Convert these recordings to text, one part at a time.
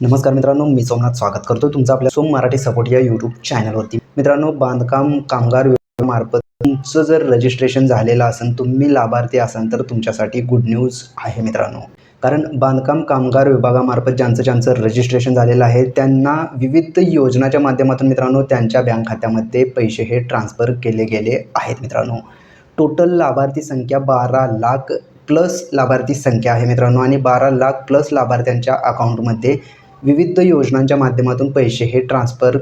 नमस्कार मित्रांनो मी सोमनाथ स्वागत करतो तुमचं आपल्या सोम मराठी सपोर्ट या यूट्यूब चॅनलवरती मित्रांनो बांधकाम कामगार विभागामार्फत तुमचं जर रजिस्ट्रेशन झालेलं असेल तुम्ही लाभार्थी असाल तर तुमच्यासाठी गुड न्यूज आहे मित्रांनो. कारण बांधकाम कामगार विभागामार्फत ज्यांचं ज्यांचं रजिस्ट्रेशन झालेलं आहे त्यांना विविध योजनाच्या माध्यमातून मित्रांनो त्यांच्या बँक खात्यामध्ये पैसे हे ट्रान्सफर केले गेले आहेत मित्रांनो. टोटल लाभार्थी संख्या बारा लाख प्लस लाभार्थी संख्या आहे मित्रांनो. आणि बारा लाख प्लस लाभार्थ्यांच्या अकाउंटमध्ये विविध योजनांच्या माध्यमातून पैसे हे ट्रान्सफर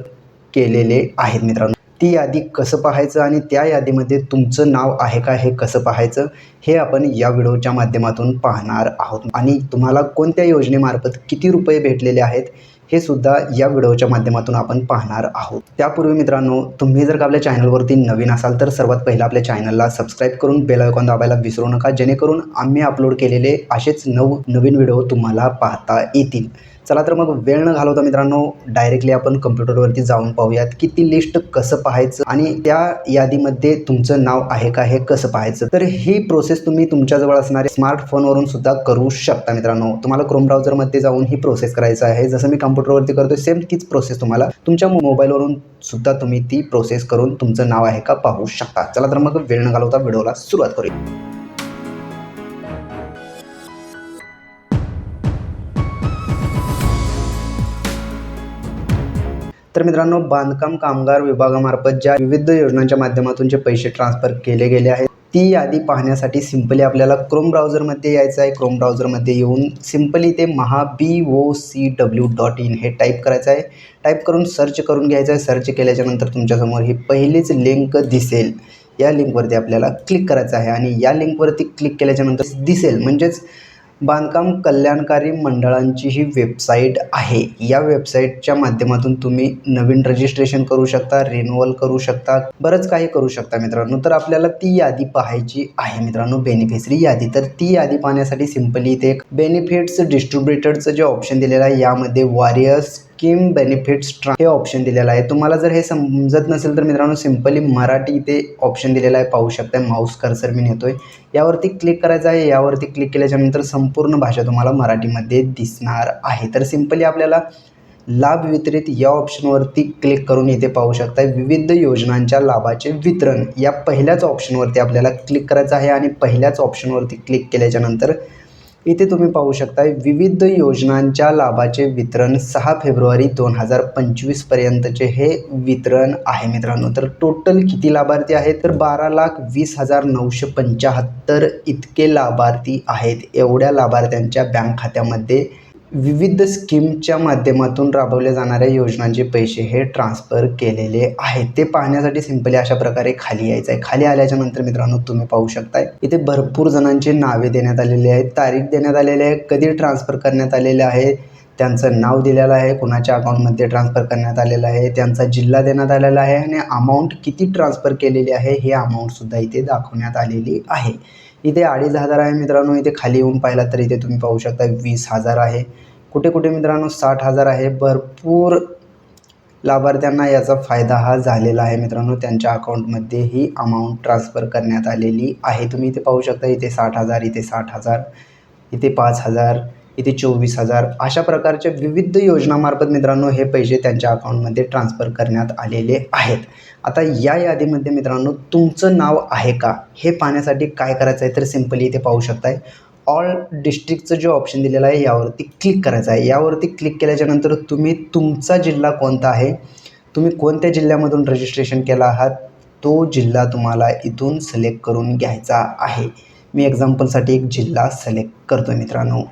केलेले आहेत मित्रांनो. ती यादी कसं पाहायचं आणि त्या यादीमध्ये तुमचं नाव आहे का हे कसं पाहायचं हे आपण या व्हिडिओच्या माध्यमातून पाहणार आहोत. आणि तुम्हाला कोणत्या योजनेमार्फत किती रुपये भेटलेले आहेत हे सुद्धा या व्हिडिओच्या माध्यमातून आपण पाहणार आहोत. त्यापूर्वी मित्रांनो तुम्ही जर का आपल्या चॅनलवरती नवीन असाल तर सर्वात पहिलं आपल्या चॅनलला सबस्क्राईब करून बेल आयकॉन दाबायला विसरू नका जेणेकरून आम्ही अपलोड केलेले असेच नऊ नवीन व्हिडिओ तुम्हाला पाहता येतील. चला तर मग वेळ न घालवता मित्रांनो डायरेक्टली आपण कम्प्युटरवरती जाऊन पाहूयात की ती लिस्ट कसं पाहायचं आणि त्या यादीमध्ये तुमचं नाव आहे का हे कसं पाहायचं. तर ही प्रोसेस तुम्ही तुमच्याजवळ असणारे स्मार्टफोनवरून सुद्धा करू शकता मित्रांनो. तुम्हाला क्रोम ब्राउझरमध्ये जाऊन ही प्रोसेस करायचं आहे. जसं मी कम्प्युटरवरती करतो सेम तीच प्रोसेस तुम्हाला तुमच्या मोबाईलवरून सुद्धा तुम्ही ती प्रोसेस करून तुमचं नाव आहे का पाहू शकता. चला तर मग वेळ न घालवता व्हिडिओला सुरुवात करूया. मित्रांनो बांधकाम कामगार विभागामार्फत ज्या विविध योजनांच्या माध्यमातून जे पैसे ट्रान्सफर केले गेले आहेत ती यादी पाहण्यासाठी सिम्पली आपल्याला क्रोम ब्राउझरमध्ये यायचं आहे. क्रोम ब्राउझरमध्ये येऊन सिम्पली ते Maha B O C W dot in हे टाईप करायचं आहे. टाईप करून सर्च करून घ्यायचं आहे. सर्च केल्याच्यानंतर तुमच्यासमोर ही पहिलीच लिंक दिसेल. या लिंकवरती आपल्याला क्लिक करायचं आहे आणि या लिंकवरती क्लिक केल्याच्यानंतर दिसेल. म्हणजेच बांधकाम कल्याणकारी मंडळांची ही वेबसाईट आहे. या वेबसाईटच्या माध्यमातून तुम्ही नवीन रजिस्ट्रेशन करू शकता रिन्युअल करू शकता बरंच काही करू शकता मित्रांनो. तर आपल्याला ती यादी पाहायची आहे मित्रांनो बेनिफिशरी यादी. तर ती यादी पाहण्यासाठी सिम्पली इथे एक बेनिफिट्स डिस्ट्रीब्युटरचं जे ऑप्शन दिलेलं आहे यामध्ये वॉरियर्स स्कीम बेनिफिट्स ट्रा हे ऑप्शन दिलेलं आहे. तुम्हाला जर हे समजत नसेल तर मित्रांनो सिम्पली मराठी इथे ऑप्शन दिलेला आहे. पाहू शकता माऊस कर्सर मी नेतोय. यावरती क्लिक करायचं आहे. यावरती क्लिक केल्याच्यानंतर संपूर्ण भाषा तुम्हाला मराठीमध्ये दिसणार आहे. तर सिम्पली आपल्याला लाभ वितरित या ऑप्शनवरती क्लिक करून इथे पाहू शकता विविध योजनांच्या लाभाचे वितरण या पहिल्याच ऑप्शनवरती आपल्याला क्लिक करायचं आहे आणि पहिल्याच ऑप्शनवरती क्लिक केल्याच्यानंतर इथे तुम्ही पाहू शकता विविध योजनांच्या लाभाचे वितरण सहा फेब्रुवारी दोन हजार पंचवीसपर्यंतचे हे वितरण आहे मित्रांनो. तर टोटल किती लाभार्थी आहेत? तर बारा लाख वीस हजार नऊशे पंच्याहत्तर इतके लाभार्थी आहेत. एवढ्या लाभार्थ्यांच्या बँक खात्यामध्ये विविध स्कीमच्या माध्यमातून राबवल्या जाणाऱ्या योजनांचे पैसे हे ट्रान्सफर केलेले आहेत. ते पाहण्यासाठी सिम्पली अशा प्रकारे खाली यायचं आहे. खाली आल्याच्यानंतर मित्रांनो तुम्ही पाहू शकताय. इथे भरपूर जणांची नावे देण्यात आलेली आहेत. तारीख देण्यात आलेली आहे. कधी ट्रान्सफर करण्यात आलेले आहे? त्यांचं नाव दिलेलं आहे. कोणाच्या अकाउंटमध्ये ट्रान्सफर करण्यात आलेलं आहे? त्यांचा जिल्हा देण्यात आलेला आहे. आणि अमाऊंट किती ट्रान्सफर केलेली आहे? हे अमाऊंटसुद्धा इथे दाखवण्यात आलेली आहे. इथे अडीच हजार आहे मित्रांनो. इथे खाली येऊन पाहिला तर इथे तुम्ही पाहू शकता वीस हजार आहे. कुठे कुठे मित्रांनो साठ हजार आहे. भरपूर लाभार्थ्यांना याचा फायदा हा झालेला आहे मित्रांनो. त्यांच्या अकाउंटमध्ये ही अमाऊंट ट्रान्सफर करण्यात आलेली आहे. तुम्ही इथे पाहू शकता इथे साठ हजार इथे साठ हजार इथे पाच हजार. इथे चोवीस हजार. अशा प्रकारच्या विविध योजनामार्फत मित्रांनो हे पैसे त्यांच्या अकाउंटमध्ये ट्रान्सफर करण्यात आलेले आहेत. आता या यादीमध्ये मित्रांनो तुमचं नाव आहे का? हे पाहण्यासाठी काय करायचं आहे तर सिम्पली इथे पाहू शकताय. ऑल डिस्ट्रिक्टचं जे ऑप्शन दिलेलं आहे यावरती क्लिक करायचं आहे. यावरती क्लिक केल्याच्यानंतर तुम्ही तुमचा जिल्हा कोणता आहे? तुम्ही कोणत्या जिल्ह्यामधून रजिस्ट्रेशन केला आहात? तो जिल्हा तुम्हाला इथून सिलेक्ट करून घ्यायचा आहे. मी एक्झाम्पलसाठी एक जिल्हा सिलेक्ट करतो आहे मित्रांनो.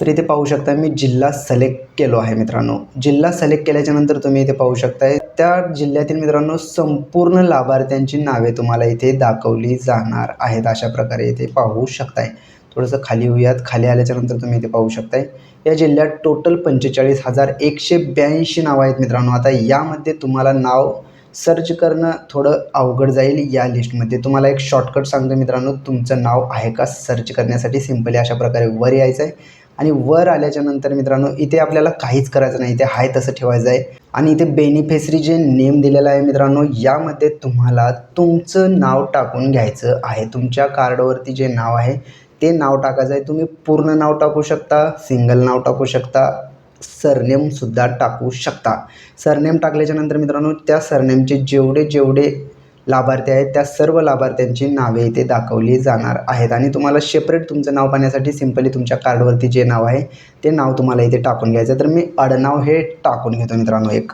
तर इथे पाहू शकता मी जिल्हा सिलेक्ट केलो आहे मित्रांनो. जिल्हा सिलेक्ट केल्याच्यानंतर तुम्ही इथे पाहू शकताय त्या जिल्ह्यातील मित्रांनो संपूर्ण लाभार्थ्यांची नावे तुम्हाला इथे दाखवली जाणार आहेत. अशा प्रकारे इथे पाहू शकताय. थोडंसं खाली होऊयात खाली आल्याच्यानंतर तुम्ही इथे पाहू शकताय. या जिल्ह्यात टोटल पंचेचाळीस हजार एकशे ब्याऐंशी नावं आहेत मित्रांनो. आता यामध्ये तुम्हाला नाव सर्च करणं थोडं अवघड जाईल. या लिस्टमध्ये तुम्हाला एक शॉर्टकट सांगतो मित्रांनो. तुमचं नाव आहे का? सर्च करण्यासाठी सिम्पली अशा प्रकारे वर यायचं आहे आणि वर आल्याच्यानंतर मित्रांनो इथे आपल्याला काहीच करायचं नाही. इथे हाय तसं ठेवायचं आहे. आणि इथे बेनिफिशरी जे नेम दिलेलं आहे मित्रांनो यामध्ये तुम्हाला तुमचं नाव टाकून घ्यायचं आहे. तुमच्या कार्डवरती जे नाव आहे ते नाव टाकायचं आहे. तुम्ही पूर्ण नाव टाकू शकता सिंगल नाव टाकू शकता सरनेमसुद्धा टाकू शकता. सरनेम टाकल्याच्यानंतर मित्रांनो त्या सरनेमचे जेवढे जेवढे लाभार्थी आहेत. त्या सर्व लाभार्थ्यांची नावे इथे दाखवली जाणार आहेत. आणि तुम्हाला सेपरेट तुमचं नाव पाहण्यासाठी सिम्पली तुमच्या कार्डवरती जे नाव आहे ते नाव तुम्हाला इथे टाकून घ्यायचं तर मी आडनाव हे टाकून घेतो मित्रांनो एक.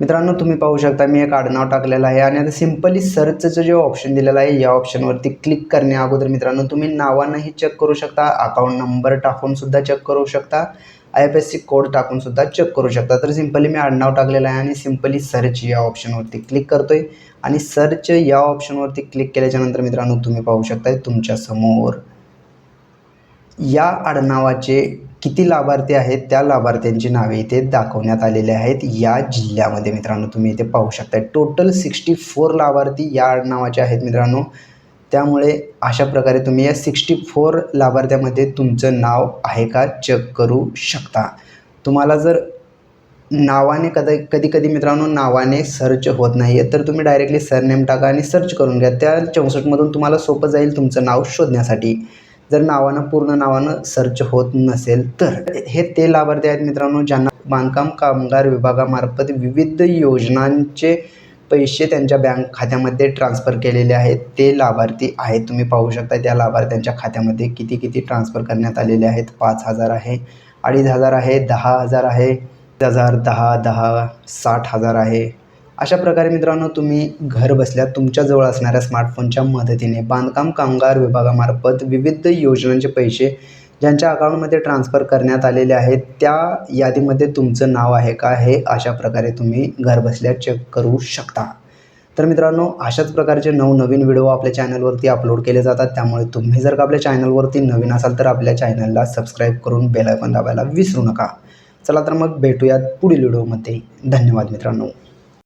मित्रांनो तुम्ही पाहू शकता मी एक आडनाव टाकलेलं आहे आणि आता सिम्पली सर्चचं जे ऑप्शन दिलेलं आहे या ऑप्शनवरती क्लिक करण्या अगोदर मित्रांनो तुम्ही नावानंही चेक करू शकता अकाउंट नंबर टाकून सुद्धा चेक करू शकता. I F S C code टाकून सुद्धा चेक करू शकता. तर सिम्पली मी आडनाव टाकलेलं आहे आणि सिम्पली सर्च या ऑप्शनवरती क्लिक करतो आहे आणि सर्च या ऑप्शनवरती क्लिक केल्याच्यानंतर मित्रांनो तुम्ही पाहू शकताय तुमच्यासमोर या आडनावाचे किती लाभार्थी आहेत त्या लाभार्थ्यांची नावे इथे दाखवण्यात आलेले आहेत. या जिल्ह्यामध्ये मित्रांनो तुम्ही इथे पाहू शकता टोटल सिक्स्टी फोर लाभार्थी या आडनावाचे आहेत मित्रांनो. त्यामुळे अशा प्रकारे तुम्ही या सिक्स्टी फोर लाभार्थ्यामध्ये तुमचं नाव आहे का चेक करू शकता. तुम्हाला जर नावाने कदा कधी कधी मित्रांनो नावाने सर्च होत नाही आहे तर तुम्ही डायरेक्टली सरनेम टाका आणि सर्च करून घ्या. त्या चौसष्टमधून तुम्हाला सोपं जाईल तुमचं नाव शोधण्यासाठी. जर नावानं पूर्ण नावानं सर्च होत नसेल तर. हे ते लाभार्थी आहेत मित्रांनो ज्यांना बांधकाम कामगार विभागामार्फत विविध योजनांचे पैसे त्यांच्या बँक खात्यामध्ये ट्रान्स्फर केलेले आहेत. ते लाभार्थी आहेत. तुम्ही पाहू शकता त्या लाभार्थ्यांच्या खात्यामध्ये किती किती ट्रान्स्फर करण्यात आलेले आहेत. पाच हजार आहे अडीच हजार आहे दहा हजार आहे हजार दहा दहा साठ हजार आहे. अशा प्रकारे मित्रांनो तुम्ही घर बसल्या तुमच्याजवळ असणाऱ्या स्मार्टफोनच्या मदतीने बांधकाम कामगार विभागामार्फत विविध योजनांचे पैसे ज्यांच्या अकाउंटमध्ये ट्रान्सफर करण्यात आलेले आहेत त्या यादीमध्ये तुमचं नाव आहे का हे अशा प्रकारे तुम्ही घरबसल्या चेक करू शकता. तर मित्रांनो अशाच प्रकारचे नवनवीन व्हिडिओ आपल्या चॅनलवरती अपलोड केले जातात. त्यामुळे तुम्ही जर का आपल्या चॅनलवरती नवीन असाल तर आपल्या चॅनलला सबस्क्राईब करून बेल आयकॉन दाबायला विसरू नका. चला तर मग भेटूयात पुढील व्हिडिओमध्ये धन्यवाद मित्रांनो.